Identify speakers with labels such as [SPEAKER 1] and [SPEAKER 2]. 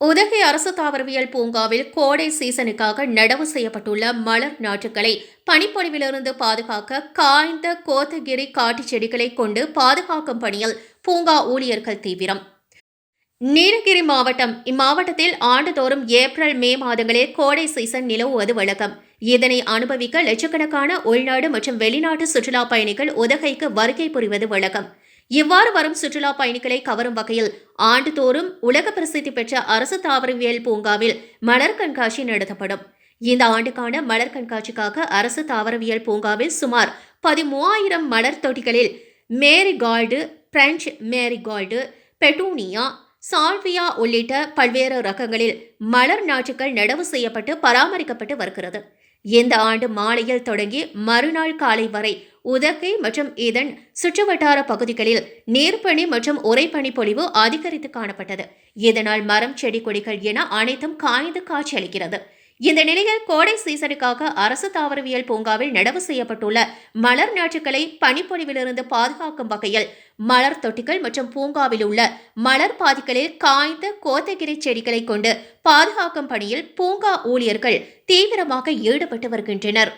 [SPEAKER 1] உதகை அரசு தாவரவியல் பூங்காவில் கோடை சீசனுக்காக நடவு செய்யப்பட்டுள்ள மலர் நாற்றுகளை பனிப்பொழிவிலிருந்து பாதுகாக்க காய்ந்த கோத்தகிரி காட்டுச் செடிகளை கொண்டு பாதுகாக்கும் பணியில் பூங்கா ஊழியர்கள் தீவிரம். நீலகிரி மாவட்டம் இம்மாவட்டத்தில் ஆண்டுதோறும் ஏப்ரல் மே மாதங்களில் கோடை சீசன் நிலவுவது வழக்கம். இதனை அனுபவிக்க லட்சக்கணக்கான உள்நாடு மற்றும் வெளிநாட்டு சுற்றுலா பயணிகள் உதகைக்கு வருகை புரிவது வழக்கம். இவ்வாறு வரும் சுற்றுலா பயணிகளை கவரும் வகையில் ஆண்டுதோறும் உலக பிரசித்தி பெற்ற அரசு தாவரவியல் பூங்காவில் மலர் கண்காட்சி நடத்தப்படும். இந்த ஆண்டுக்கான மலர் கண்காட்சிக்காக அரசு தாவரவியல் பூங்காவில் சுமார் பதிமூவாயிரம் மலர் தொட்டிகளில் marigold French marigold petunia salvia உள்ளிட்ட பல்வேறு ரகங்களில் மலர் நாற்றுகள் நடவு செய்யப்பட்டு பராமரிக்கப்பட்டு வருகிறது. இந்த ஆண்டு மாலையில் தொடங்கி மறுநாள் காலை வரை உதகை மற்றும் இதன் சுற்றுவட்டார பகுதிகளில் நீர்ப்பணி மற்றும் உறைபனி பொழிவு அதிகரித்து காணப்பட்டது. இதனால் மரம் செடி கொடிகள் என அனைத்தும் காய்ந்து காட்சியளிக்கிறது இந்த நிலையில் கோடை சீசனுக்காக அரசு தாவரவியல் பூங்காவில் நடவு செய்யப்பட்டுள்ள மலர் நாற்றுகளை பனிப்பொழிவிலிருந்து பாதுகாக்கும் வகையில் மலர் தொட்டிகள் மற்றும் பூங்காவில் உள்ள மலர் பாதிகளில் காய்ந்த கோத்தகிரி செடிகளை கொண்டு பாதுகாக்கும் பணியில் பூங்கா ஊழியர்கள் தீவிரமாக ஈடுபட்டு வருகின்றனர்.